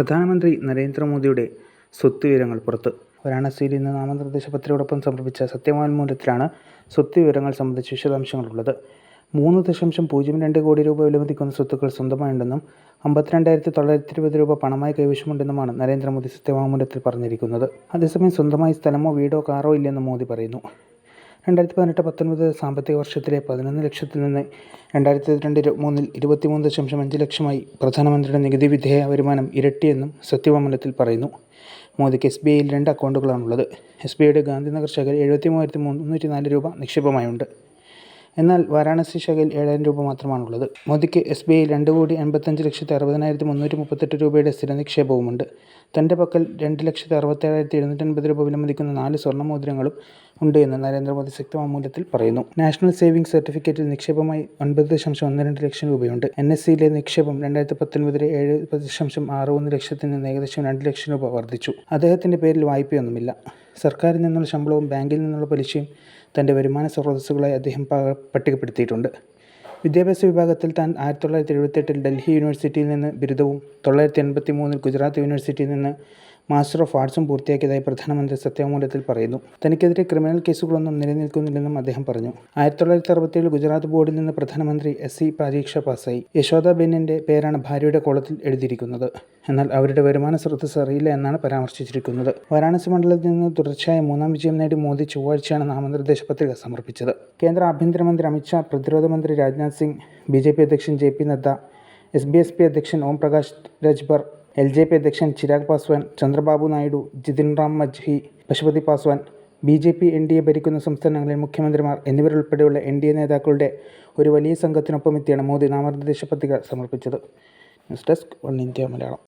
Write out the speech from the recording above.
പ്രധാനമന്ത്രി നരേന്ദ്രമോദിയുടെ സ്വത്ത് വിവരങ്ങൾ പുറത്ത്. വാരാണസിയിൽ ഇന്ന് നാമനിർദ്ദേശ പത്രികയോടൊപ്പം സമർപ്പിച്ച സത്യവാങ്മൂലത്തിലാണ് സ്വത്ത് വിവരങ്ങൾ സംബന്ധിച്ച വിശദാംശങ്ങളുള്ളത്. മൂന്ന് ദശാംശം പൂജ്യം രണ്ട് കോടി രൂപ വിലമതിക്കുന്ന സ്വത്തുക്കൾ സ്വന്തമായുണ്ടെന്നും അമ്പത്തിരണ്ടായിരത്തി തൊള്ളായിരത്തി ഇരുപത് രൂപ പണമായി കൈവശമുണ്ടെന്നുമാണ് നരേന്ദ്രമോദി സത്യവാങ്മൂലത്തിൽ പറഞ്ഞിരിക്കുന്നത്. അതേസമയം സ്വന്തമായി സ്ഥലമോ വീടോ കാറോ ഇല്ലെന്നും മോദി പറയുന്നു. രണ്ടായിരത്തി പതിനെട്ട് പത്തൊൻപത് സാമ്പത്തിക വർഷത്തിലെ പതിനൊന്ന് ലക്ഷത്തിൽ നിന്ന് രണ്ടായിരത്തി ഇരുപത്തിരണ്ട് മൂന്നിൽ ഇരുപത്തിമൂന്ന് ദശാംശം അഞ്ച് ലക്ഷമായി പ്രധാനമന്ത്രിയുടെ നികുതി വിധേയ വരുമാനം ഇരട്ടിയെന്നും സത്യവാങ്മൂലത്തിൽ പറയുന്നു. മോദിക്ക് എസ് ബി ഐയിൽ രണ്ട് അക്കൗണ്ടുകളാണുള്ളത്. എസ് ബി ഐയുടെ ഗാന്ധിനഗർ ശാഖയിൽ എഴുപത്തി മൂവായിരത്തി മുന്നൂറ്റി നാല് രൂപ നിക്ഷേപമായുണ്ട്. എന്നാൽ വാരാണസി ശാഖയിൽ ഏഴായിരം രൂപ മാത്രമാണുള്ളത്. മോദിക്ക് എസ് ബി ഐ രണ്ട് കോടി എൺപത്തഞ്ച് ലക്ഷത്തി അറുപതിനായിരത്തി മുന്നൂറ്റി മുപ്പത്തെട്ട് രൂപയുടെ സ്ഥിര നിക്ഷേപവുമുണ്ട്. തന്റെ പക്കൽ രണ്ട് ലക്ഷത്തി അറുപത്തേഴായിരത്തി എഴുന്നൂറ്റൻപത് രൂപ വിലമതിക്കുന്ന നാല് സ്വർണ മോതിരങ്ങളും ഉണ്ട് എന്ന് നരേന്ദ്രമോദി ശക്തമാമൂല്യത്തിൽ പറയുന്നു. നാഷണൽ സേവിംഗ് സർട്ടിഫിക്കറ്റിൽ നിക്ഷേപമായി ഒൻപത് ദശാംശം ഒന്ന് രണ്ട് ലക്ഷം രൂപയുണ്ട്. എൻ എസ് സിയിലെ നിക്ഷേപം രണ്ടായിരത്തി പത്തൊൻപതിലെ ഏഴ് ദശാംശം ആറ് ഒന്ന് ലക്ഷത്തിൽ നിന്ന് ഏകദേശം രണ്ട് ലക്ഷം രൂപ വർദ്ധിച്ചു. അദ്ദേഹത്തിന്റെ പേരിൽ വായ്പയൊന്നുമില്ല. സർക്കാരിൽ നിന്നുള്ള ശമ്പളവും ബാങ്കിൽ നിന്നുള്ള പലിശയും തന്റെ വരുമാന സ്രോതസ്സുകളായി അദ്ദേഹം പട്ടികപ്പെടുത്തിയിട്ടുണ്ട്. വിദ്യാഭ്യാസ വിഭാഗത്തിൽ താൻ ആയിരത്തി തൊള്ളായിരത്തി എഴുപത്തെട്ടിൽ ഡൽഹി യൂണിവേഴ്സിറ്റിയിൽ നിന്ന് ബിരുദവും തൊള്ളായിരത്തി എൺപത്തി മൂന്നിൽ ഗുജറാത്ത് യൂണിവേഴ്സിറ്റിയിൽ നിന്ന് മാസ്റ്റർ ഓഫ് ആർട്സും പൂർത്തിയാക്കിയതായി പ്രധാനമന്ത്രി സത്യവാങ്മൂലത്തിൽ പറയുന്നു. തനിക്കെതിരെ ക്രിമിനൽ കേസുകളൊന്നും നിലനിൽക്കുന്നില്ലെന്നും അദ്ദേഹം പറഞ്ഞു. ആയിരത്തി തൊള്ളായിരത്തി അറുപത്തിയേഴ് ഗുജറാത്ത് ബോർഡിൽ നിന്ന് പ്രധാനമന്ത്രി എസ് സി പരീക്ഷ പാസ്സായി. യശോദാബെന്നിന്റെ പേരാണ് ഭാര്യയുടെ കോളത്തിൽ എഴുതിയിരിക്കുന്നത്. എന്നാൽ അവരുടെ വരുമാന സ്രോതസ് അറിയില്ല എന്നാണ് പരാമർശിച്ചിരിക്കുന്നത്. വാരാണസി മണ്ഡലത്തിൽ നിന്ന് തുടർച്ചയായ മൂന്നാം വിജയം നേടി മോദി ചൊവ്വാഴ്ചയാണ് നാമനിർദ്ദേശ പത്രിക സമർപ്പിച്ചത്. കേന്ദ്ര ആഭ്യന്തരമന്ത്രി അമിത്ഷാ പ്രതിരോധ മന്ത്രി Rajnath Singh B J P അധ്യക്ഷൻ J P Nadda S B S P അധ്യക്ഷൻ Om Prakash Rajbhar L J P അധ്യക്ഷൻ Chirag Paswan Chandrababu Naidu Jitan Ram Manjhi Pashupati Paswan B J P N D A ഭരിക്കുന്ന സംസ്ഥാനങ്ങളിലെ മുഖ്യമന്ത്രിമാർ എന്നിവരുൾപ്പെടെയുള്ള എൻ ഡി എ നേതാക്കളുടെ ഒരു വലിയ സംഘത്തിനൊപ്പം എത്തിയാണ് മോദി നാമനിർദ്ദേശ പത്രിക സമർപ്പിച്ചത്. News desk one India Malayalam.